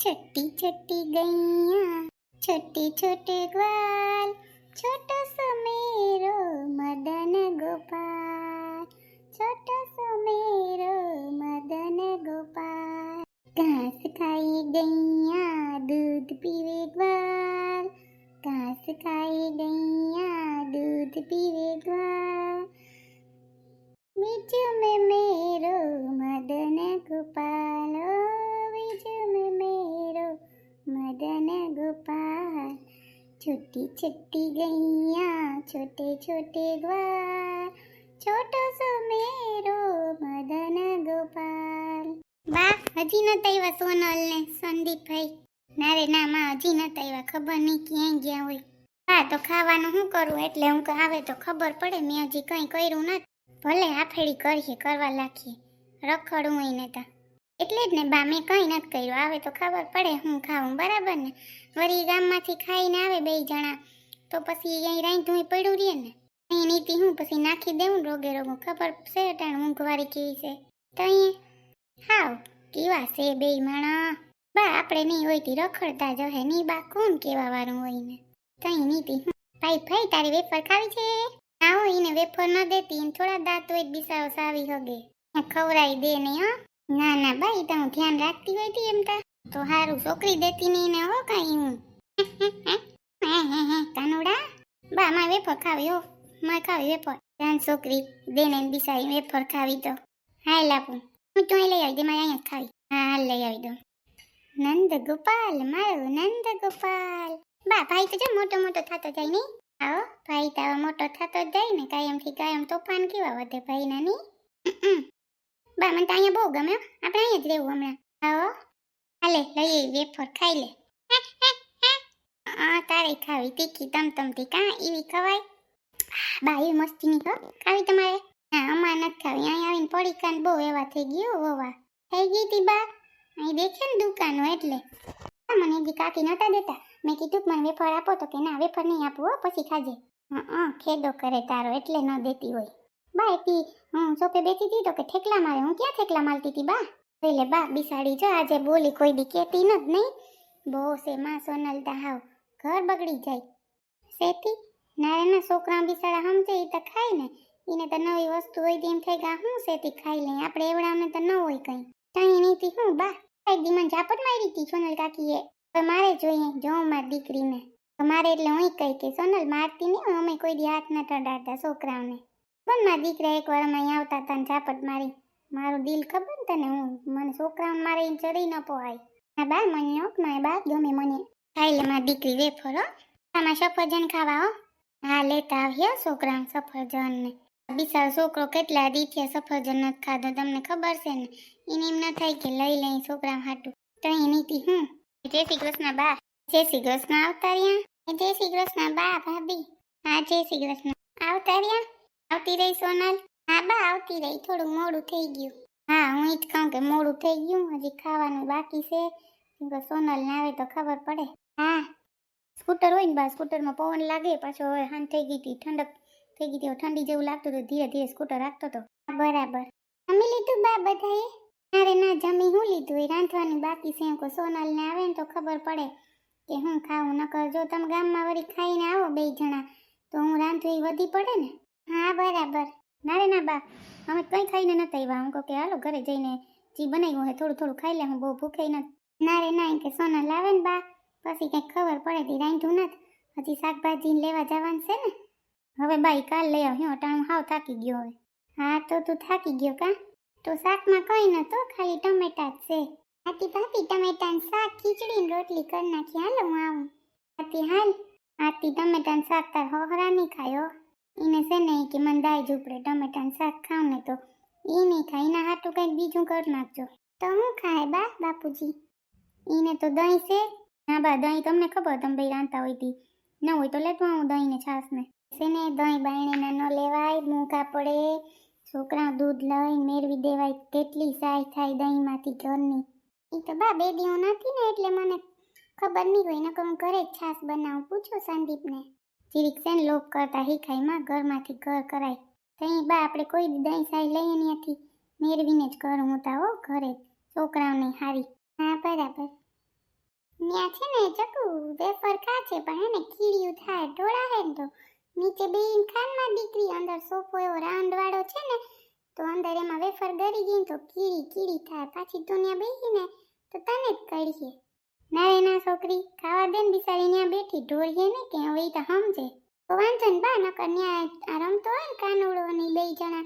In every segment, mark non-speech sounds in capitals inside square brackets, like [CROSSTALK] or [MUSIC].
છટ્ટી છટ્ટી ગૈયા, છોટી છોટે ગ્વાલ, છોટો સુમેરો મદન ગોપાલ, છોટો સુમેરો મદન ગોપાલ. ઘાસ ખાઈ ગૈયા, દૂધ પીવે ગ્વાલ, ઘાસ ખાઈ ગૈયા, દૂધ પીવે ગ્વાલ. છૂટી છૂટી ગૈયા, છોટે છોટે ગ્વાર છોટો સો મેરો મદન ગોપાલ. વાહ હજી ન તૈવા સોનલ ને સંદીપભાઈ. ના રે, ના, માં, હજી નતા તૈવા ખબર નહીં ક્યાંય ગયા હોય. હા તો ખાવાનું શું કરું? એટલે હું આવે તો ખબર પડે, મેં હજી કંઈ કર્યું નથી. ભલે હાફેડી કરીએ, કરવા લાગીએ. રખડું હોય ને તા. એટલે જ ને બા મેં કંઈ નથી કર્યું. આવે તો ખબર પડે હું ખાઉં, બરાબર ને? વળી ગામમાંથી ખાઈને આવે બે જણા. તો પછી અહીં રાંધું પડ્યું રે ને. અહીં નીતિ હું પછી નાખી દેવું રોગે રોગું? ખબર છે અટાણ ઊંઘવારી કેવી છે? તો અહીં હાવ, કેવા છે બે માણા? બા, આપણે નહીં હોય તી રખડતા જ હે નહીં બા. કોણ કેવા વાળું હોય ને? તો અહીં નીતિ હું, ભાઈ ભાઈ, તારી વેફર ખાવી છે? ના હોય એને વેફર ન દેતી થોડા દાંત હોય બિસારો સાવી હગે. ખવડાવી દે નહીં હો. ના ના બાઈ તમે ધ્યાન રાખતી હોય તી એમ તા. તો હારું, છોકરી દેતી નહીં ને હો કાંઈ હું. [LAUGHS] કાનુડા, બા માં વેફર ખાવી હો. માં ખાવી વેફર. ધ્યાન છોકરી દેને બિસારી વેફર ખાવી તો. હાય લાપું હું તો લઈ આવી દે, મારે અહીંયા ખાવી. હા, હાલ લઈ આવી દઉં. નંદ ગોપાલ મારો નંદ ગોપાલ બા, ભાઈ તો જો મોટો મોટો થતો જાય નહીં? આવો, ભાઈ તો મોટો થતો જાય ને, કાયમથી કાયમ તોફાન કેવા વધે ભાઈ નાની બા મને તો અહીંયા બહુ ગમે આપણે અહીંયા જ રહેવું હમણાં. આવો. હાલે લઈએ વેફર ખાઈ લે. [LAUGHS] આ તારે ખાવી તીખી તમ તમથી કાં એવી ખવાય? બા મસ્તી નહીં હો. ખાવી તમારે? હા અમારે નથી ખાવી. અહીંયા આવીને પડી કાન બહુ એવા થઈ ગયો વવા. થઈ ગઈ તી બા? અહીં દેખે ને દુકાનો એટલે. મને હજી કાકી નતા દેતા. મેં કીધું મને વેફર આપો તો કે ના, વેફર નહીં આપું હો, પછી ખાજે. હા ખેદો કરે તારો, એટલે ન દેતી હોય. બા એથી હું સોપે બેઠી હતી તો કે ઠેકલા મારે. હું ક્યાં ઠેકલા મારતી હતી બા? એટલે બા, બિસાડી જો આજે બોલી કોઈ દી કહેતી ન જ નહીં બહુ છે માં સોનલતા દાહાવ ઘર બગડી જાય. શેતી? નારાયણના છોકરા બિસાડા સમજે એ તો ખાય ને. એને તો નવી વસ્તુ હોય તેમ થાય કે હું શેતી ખાઈ લઈ? આપણે એવડાને તો ન હોય કંઈ. ત્યાં નીતિ હું બા. એક દી મને ઝાપટ મારી હતી સોનલ કાકીએ. હવે મારે જોઈએ, જો મારી દીકરીને. મારે એટલે હું કહી કે સોનલ મારતી નહીં અમે કોઈ દી હાથ ન ટડાડતા છોકરાઓને. પણ મારા દીકરા એકવાર અમે અહીં આવતા હતા ને ઝાપટ મારી. મારું દિલ ખબર ને તને હું? મને છોકરાઓને મારે ચડી ન પોવાય હા બા મને હોક મને બા ગમે મને. ખાઈ લે મારી દીકરી વેફર હો. આમાં સફરજન ખાવા હો. હા, લેતા આવ્યો છોકરા સફરજન ને બિચારો છોકરો કેટલા દીઠ્યા સફરજન નથી ખાધો, તમને ખબર છે ને? એને એમ ન થાય કે લઈ લઈ છોકરા હાટું. તો એ નીતિ હું? જય શ્રી કૃષ્ણ બા. જય શ્રી કૃષ્ણ આવતા રહ્યા? જય શ્રી કૃષ્ણ બા ભાભી. હા, જય શ્રી કૃષ્ણ. આવતા રહ્યા? આવતી રહી સોનલ? હા, બા, આવતી રહી. થોડું મોડું થઈ ગયું. હા, હું જ કહું કે મોડું થઈ ગયું. હજી ખાવાનું બાકી છે. કેમ કે સોનલ ને આવે તો ખબર પડે. હા. સ્કૂટર હોય ને બા, સ્કૂટરમાં પવન લાગે. પાછો હવે હાન થઈ ગઈ હતી, ઠંડક થઈ ગઈ હતી. ઠંડી જેવું લાગતું હતું, ધીરે ધીરે સ્કૂટર રાખતો હતો બરાબર. જમી લીધું બા બધાએ? અરે ના જમી, હું લીધું? એ રાંધવાનું બાકી છે. એમ કહું સોનલ ને આવે ને તો ખબર પડે કે હું ખાવું. નકર જો તમે ગામમાં વળી ખાઈને આવો બે જણા, તો હું રાંધું એ વધી પડે ને? હા, બરાબર. ના રે, ના, બા. અમે કંઈ ખાઈને નતા આવ્યા. હું કહું કે હાલો, ઘરે જઈને જે બનાવ્યું હોય થોડું થોડું ખાઈ લે. હું બહુ ભૂખાઈ નથી ના રે, ના કે સોના લાવે ને, બા. પછી કંઈક ખબર પડે તી રાંધું નથી હજી શાકભાજી લેવા જવાનું છે ને. હવે બાઈ કાલ લઈ આવ્યો. અટાણું હાવ થાકી ગયો હવે. હા, તો તું થાકી ગયો કા? તો શાકમાં કંઈ નતો, ખાલી ટમેટા જ છે. આતી ભાભી ટમેટાનું શાક, ખીચડી રોટલી કરી નાખી. હાલો, હું આવું. આતી હાલ. આતી ટમેટાનું શાક તાર હોહરા નહીં ખાયો. એને છે ને કે મને દાય ઝૂપડે ટમેટાનું શાક ખાવ ને તો. એ નહીં ખાય એના હાટું કંઈક બીજું કરી નાખજો. તો હું ખાય બા બાપુજી? એને તો દહીં છે. હા બા, દહીં તમને ખબર તમે ભાઈ રાંધતા હોય તી. ન હોય તો લેતો આવું દહીં ને છાશ ને. છે ને દહીં બાયણે ન લેવાય મૂકા પડે. છોકરા દૂધ લઈને મેળવી દેવાય, કેટલી સાય થાય દહીંમાંથી ઘરની. એ તો બા બે દીવો નથી ને એટલે મને ખબર નહીં હોય, નકર હું ઘરે જ છાશ બનાવું. પૂછો સંદીપને. જીરીક છે ને લોભ કરતા હિખાઈમાં ઘરમાંથી ઘર કરાય. તઈ બા આપણે કોઈ દહીં સાઈ લઈએ ત્યાંથી મેળવીને જ ઘર હું હો, ઘરે છોકરાઓને હારી. હા, બરાબર. ત્યાં છે ને ચકુ, વેફર ખા છે પણ એને કીડિયું થાય, ઢોળા હે ને તો. નીચે બે ખાનમાં દીકરી, અંદર સોફો એવો રાઉન્ડ વાળો છે ને, તો અંદર એમાં વેફર ગરી ગઈ તો કીડી કીડી થાય. પાછી તું ત્યાં બેહીને તો તને જ કઢીએ ના રે ના છોકરી, ખાવા દે ને બિચારી ત્યાં બેઠી, ઢોળીએ ને કે હવે તો સમજે. તો વાંધો ને બા, નકર ત્યાં આ રમતો હોય ને કાનુડો ને બે જણા,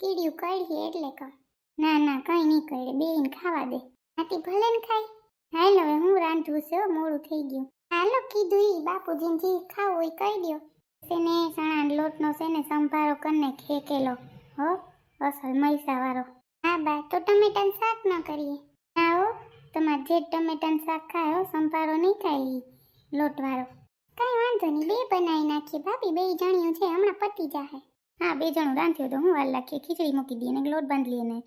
કીડિયું કઢીએ એટલે કહું. ના ના, કઈ નહીં કરે બેહીને ખાવા દે. આથી ભલે ને ખાય. હાલ હવે હું રાંધું છે મોડું થઈ ગયું. હાલો કીધું ઈ, બાપુજીને જે ખાવું હોય કહી દ્યો. તેને ચણા લોટનો છે ને, સંભારો કરીને ખેકેલો, હો, અસલ મૈસા વાળો હા બા, તો ટમેટાનું શાક ન કરીએ. તમારે જે ટમેટાનું શાક ખાય સંભારો નહીં ખાય લોટવાળો. કાંઈ વાંધો નહીં, બે બનાવી નાખીએ ભાભી, બે જણિયું છે, હમણાં પતી જાહે. હા, બે જણું રાંધ્યું તો હું વાર લાખીએ ખીચડી મૂકી દઈએ, ને લોટ બાંધી લઈએ ને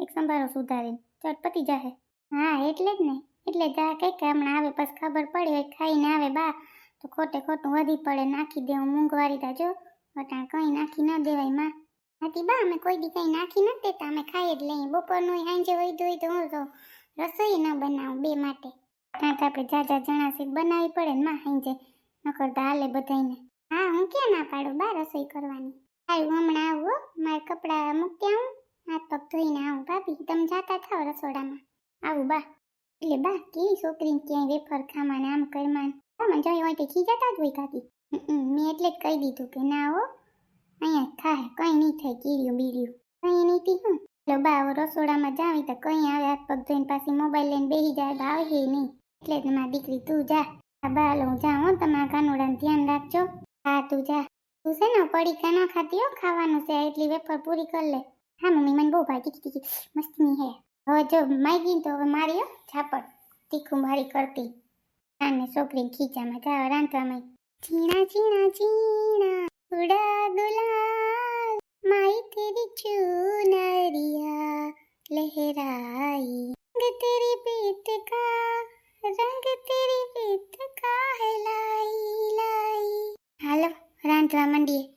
એક સંભારો સુધારીને. ચટ, પતી જાહે. હા, એટલે જ ને, એટલે જા કંઈક હમણાં આવે, પછી ખબર પડે હોય, ખાઈને આવે બા. તો ખોટે ખોટું વધી પડે, નાખી દેવું મૂંઘવારી તા, જો. વટાણ કંઈ નાખી ન દેવાય, માં. હાથી બા, અમે કોઈ દી કંઈ નાખી નથી દેતા, અમે ખાઈ જ લઈએ. બપોરનું સાંજે હોય તો હું તો રસોઈ ન બનાવું બે માટે. કાં તો આપણે જાજા જણા બનાવી પડે ને માં સાંજે નકર તો હાલે બધાયને. હા, હું ક્યાં ના પાડું? બા રસોઈ કરવાની. સારું હમણાં આવું. મારે કપડાં મૂકી આવું હાથ પગ ધોઈને આવું, ભાભી. તમે જાતા થાવ રસોડામાં. આવું, બા. એટલે બા, કેવી છોકરીને ક્યાંય વેફર ખામાં આમ કરમાન. તમે જઈ હોય તો ખીજાતા જ હોય કાકી. મેં એટલે જ કહી દીધું કે ના હો. અહીંયા થાય કંઈ નહીં થાય, કીડ્યું, બીડ્યું. કંઈ નીતિ હું. એટલે બા રસોડામાં જાવી તો કંઈ આવે. હાથ પગ ધોઈને પાછી મોબાઈલ લઈને બેસી જાય તો આવે નહીં. એટલે જ મારી દીકરી, તું જા. આ બા હું જાઉં તમારા કાનુડાનું ધ્યાન રાખજો. હા, તું જા. તું છે ને પડીકા ના ખાતી હો, ખાવાનું છે, એટલી વેફર પૂરી કરી લે. હા, મમ્મી, મને બહુ ભાઈ ટીકી ટીકી મસ્તની હે. હવે જો માગી તો હવે મારી ઝાપડ. તીખું મારી કરતી. અને છોકરી ખીચામાં જાવ રાંધવામાં. ચીણા ચીણા ઉડા ગુલાલ માઈ તેરી ચુનરિયા લહેરાઈ. રંગ તેરી પીત કા, રંગ તેરી પીત કા હે લાઈ લાઈ. હાલો, રાંધવા માંડીએ.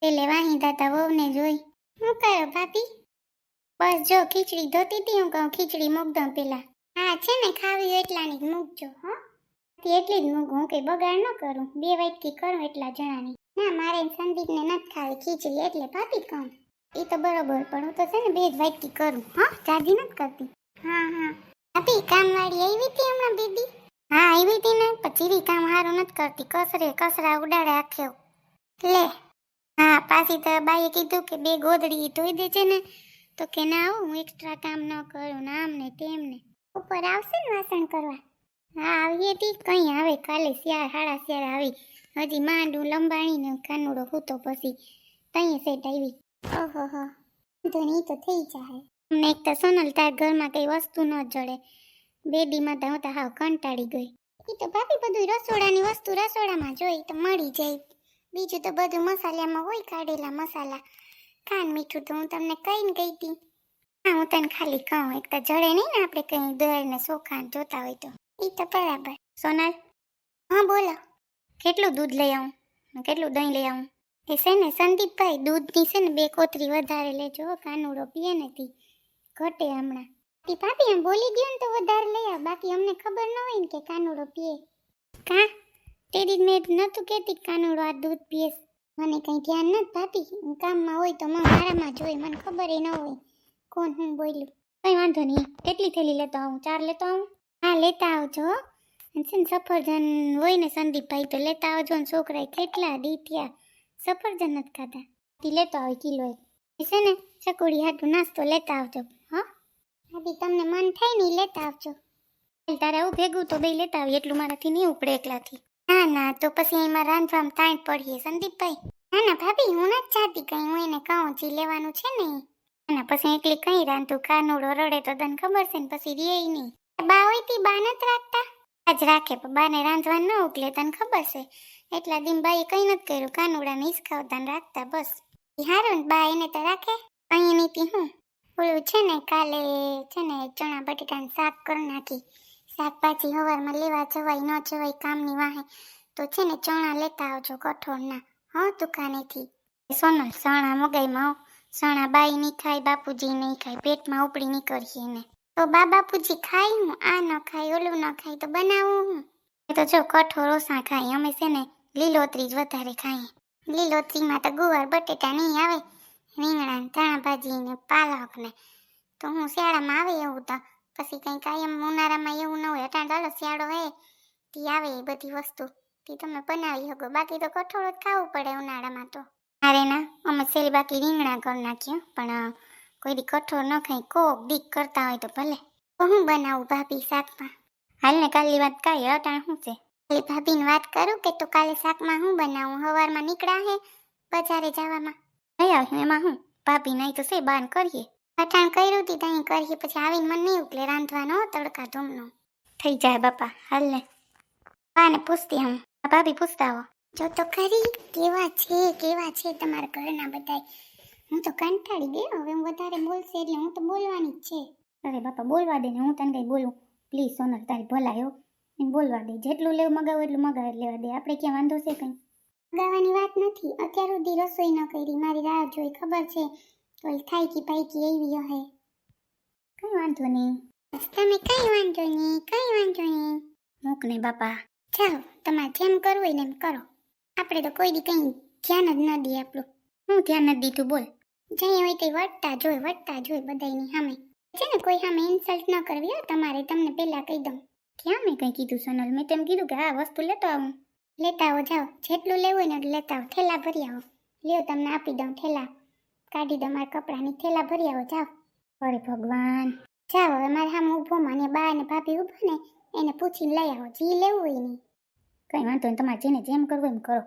પેલે વાહી દાતા વહુને જોઈ. હું કરો ભાભી? બસ જો, ખીચડી ધોતી હતી હું કહું ખીચડી મૂક દઉં પેલા. હા, છે ને, ખાવી એટલાની જ મૂકજો, હો. તે એટલી જ મૂકું, હું કંઈ બગાડ ન કરું. બે વાટકી કરું એટલા જણાની. ના, મારે સંદીપને નથી ખાવી ખીચડી એટલે ભાભી કહું એ તો બરોબર, પણ હું તો છે ને બે જ વાટકી કરું. હા, જાજી નથી કરતી? હા હા. ભાભી કામવાળી આવી હતી હમણાં બેબી? હા, આવી હતી ને પછી કામ સારું નથી કરતી. કસરે કસરા ઉડાડે આખ્યો લે. હા, પાછી તો બાઈએ કીધું કે બે ગોદડી ધોઈ દે છે ને. તો કે ના, આવું હું એક્સ્ટ્રા કામ ન કરું, ને આમ ને તેમ ને ઉપર આવશે ને વાસણ કરવા? હા આવી હતી કઈ આવે, કાલે શિયાળ, હાડા શિયાળ આવી. હજી માંડું લંબાણીને કાનુડો હૂતો પછી તઈ સેટ આવી. ઓહો હો તો તો થઈ જાય અમને એક તો સોનલ તાર ઘરમાં કઈ વસ્તુ ન જડે. બેબીમાં તો હું તો હાવ કંટાળી ગઈ. એ તો ભાભી બધું રસોડાની વસ્તુ રસોડામાં જોઈ તો મળી જાય. બીજું તો બધું મસાલામાં હોય કાઢેલા મસાલા. ખાંડ મીઠું તો હું તમને કહીને ગઈ હતી. હા, હું તને ખાલી કહું, એક તો જડે નહીં ને આપણે કંઈ દર ને ચોખા જોતા હોય તો. એ તો બરાબર. સોનલ? હા, બોલો. કેટલું દૂધ લઈ આવું? કેટલું દહીં લઈ આવું? એ છે ને સંદીપભાઈ, દૂધની છે ને બે કોતરી વધારે લેજો કાનુડો પીએ નથી ઘટે હમણાં. તી ભાભી એમ બોલી ગયો ને તો વધારે લઈ આવ. બાકી અમને ખબર ન હોય ને કે કાનુડો પીએ. કા? તેરી મેં નહોતું કહેતી કાનુડો આ દૂધ પીએ. મને કંઈ ધ્યાન નથી ભાભી હું કામમાં હોય તો મારામાં જોઈ મને ખબર ન હોય કોણ હું બોલ્યું. કંઈ વાંધો નહીં. કેટલી થેલી લેતો આવું? ચાર લેતો આવું? હા, લેતા આવજો હો. છે ને સફરજન હોય ને સંદીપભાઈ તો લેતા આવજો ને છોકરાએ કેટલા દી સફરજન જ ખાધા. તી લેતો આવે કિલો છે ને ચકોડી હાટું નાસ્તો લેતા આવજો. હા? ભાભી તમને મન થાય ને લેતા આવજો. તારે આવું ભેગું તો બે લેતા આવી એટલું મારાથી નહીં ઉપડે એકલાથી. ના ના, તો પછી એમાં રાંધવામાં તાણ પડીએ. સંદીપભાઈ ના ના, ભાભી, હું નથી ચાહતી કઈ. હું એને કહું, જે લેવાનું છે ને ઈ. ના ના, પછી એકલી કઈ રાંધું. કાનુડો રડે તો તને ખબર છે ને, પછી રે નહીં. બા હોય તી, બા નથી રાખતા? આજ રાખે, પણ બાને રાંધવા ન ઉકલે, તને ખબર છે. એટલા દિન બાએ કઈ નથી કર્યું કાનુડાને હિસકાવતા રાખતા, બસ. હારું બા એને તો રાખે. અહીં નીતિ હું. ઓલું છે ને, કાલે છે ને, ચણા બટેટાનું શાક કરી નાખી. શાકભાજી હવારમાં લેવા જવાય, ન જવાય, કામની વાહે. તો છે ને, ચણા લેતા આવજો કઠોળના હા, દુકાનેથી. સોનલ ચણા મગાઈમાં હો. સણા બાઈ નહીં ખાય, બાપુજી નહીં ખાય, પેટમાં ઉપડી નીકળીએ એને. તો બા બાપુજી ખાઈ હું, આ ન ખાય ઓલું ન ખાય તો બનાવું હું. તો જો કઠોળ ઓછા ખાય અમે છે ને લીલોતરી જ વધારે ખાઈએ. લીલોતરીમાં તો ગુવાર, બટેટા નહીં આવે, રીંગણા ને ધાણા ભાજી ને પાલક ને. તો હું શિયાળામાં આવે એવું તો, પછી કંઈ કાયમ ઉનાળામાં એવું ન હોય, અટાણ ચાલો શિયાળો હે, તી આવે એ બધી વસ્તુ. તી તમે બનાવી શકો બાકી તો કઠોળ જ ખાવું પડે ઉનાળામાં તો. અરે ના, અમે સેલ બાકી રીંગણા કરી નાખ્યું, પણ કોઈ દી ન ખાઈ કોક દીક કરતા હોય તો ભલે. તો હું બનાવું ભાભી શાકમાં? હાલ કાલની વાત કાંઈ અટાણ શું છે? કાલે ભાભીને વાત કરું કે તો કાલે શાકમાં હું બનાવું? સવારમાં નીકળ્યા હે બજારે જવામાં. આવ્યું એમાં હું ભાભી નહીં તો છે બાન કરીએ? અટાણ કર્યું તી ત્યાં કરીએ, પછી આવીને મને નહીં ઉકલે રાંધવાનો તડકા ધૂમનો. થઈ જાય બાપા, હાલ ને. બાને પૂછતી હું. ભાભી પૂછતા હો જો તો ખરી, કેવા છે કેવા છે તમારા ઘરના બધાય? હું તો કંટાળી ગઈ હવે હું વધારે બોલશે એટલે હું તો બોલવાની જ છે. અરે બાપા બોલવા દે ને હું તને કઈ બોલું. પ્લીઝ સોનલ તારી ભલાયો એને બોલવા દે જેટલું લેવું મગાવું એટલું મગાવી લેવા દે. આપણે ક્યાં વાંધો છે કંઈ? મગાવવાની વાત નથી. અત્યાર સુધી રસોઈ ન કરી. મારી રાહ જોઈ ખબર છે? ઓલી થાયકી પાયકી એવી હે. કઈ વાંધો નહીં. તમે કઈ વાંધો નહીં કઈ વાંધો નહીં. મૂક ને બાપા. ચાલો તમારે જેમ કરવું હોય ને એમ કરો. આપણે તો કોઈ દી કંઈ ધ્યાન જ ન દઈએ આપણું. હું ધ્યાન નથી દીધું બોલ. જઈ હોય તે વટતા જોઈ વટતા જોઈ બધાની સામે. છે ને કોઈ સામે ઇન્સલ્ટ ન કરવી હો તમારે તમને પહેલા કહી દઉં. ક્યાં મેં કંઈ કીધું સોનલ મેં તેમ કીધું કે આ વસ્તુ લેતો આવું. લેતા આવો જાઓ. જેટલું લેવું હોય ને એટલું લેતા આવો. થેલા ભરી આવો. લ્યો તમને આપી દઉં થેલા. કાઢી દઉં મારા કપડાની. થેલા ભરી આવો જાઓ. અરે ભગવાન. જાઓ હવે મારે સામે ઊભો મને બા અને ભાભી ઊભો ને એને પૂછીને લઈ આવો. જી લેવું હોય નહીં કંઈ વાંધો નહીં તમારે જેને જેમ કરવું એમ કરો.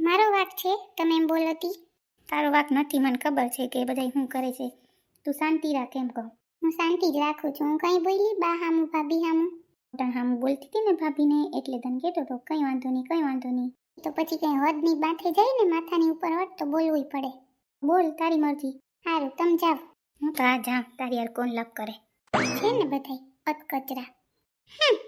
મારો વાક છે તમે એમ બોલતી તારો વાક નથી, મને ખબર છે કે બધા શું કરે છે. તું શાંતિ રાખ એમ કહું. હું શાંતિ જ રાખું છું, હું કંઈ બોલી બા હામું, ભાભી હામું. મોટા હામું બોલતી હતી ને ભાભીને, એટલે તને કહેતો તો કંઈ વાંધો નહીં, કંઈ વાંધો નહીં. તો પછી કંઈ હદની બાથે જાય ને, માથાની ઉપર હદ તો બોલવું પડે. બોલ તારી મરજી. સારું તમે જાઓ હું તો આ જાઉં, તારી યાર કોણ લપ કરે. છે ને બધાય અત કચરા હમ.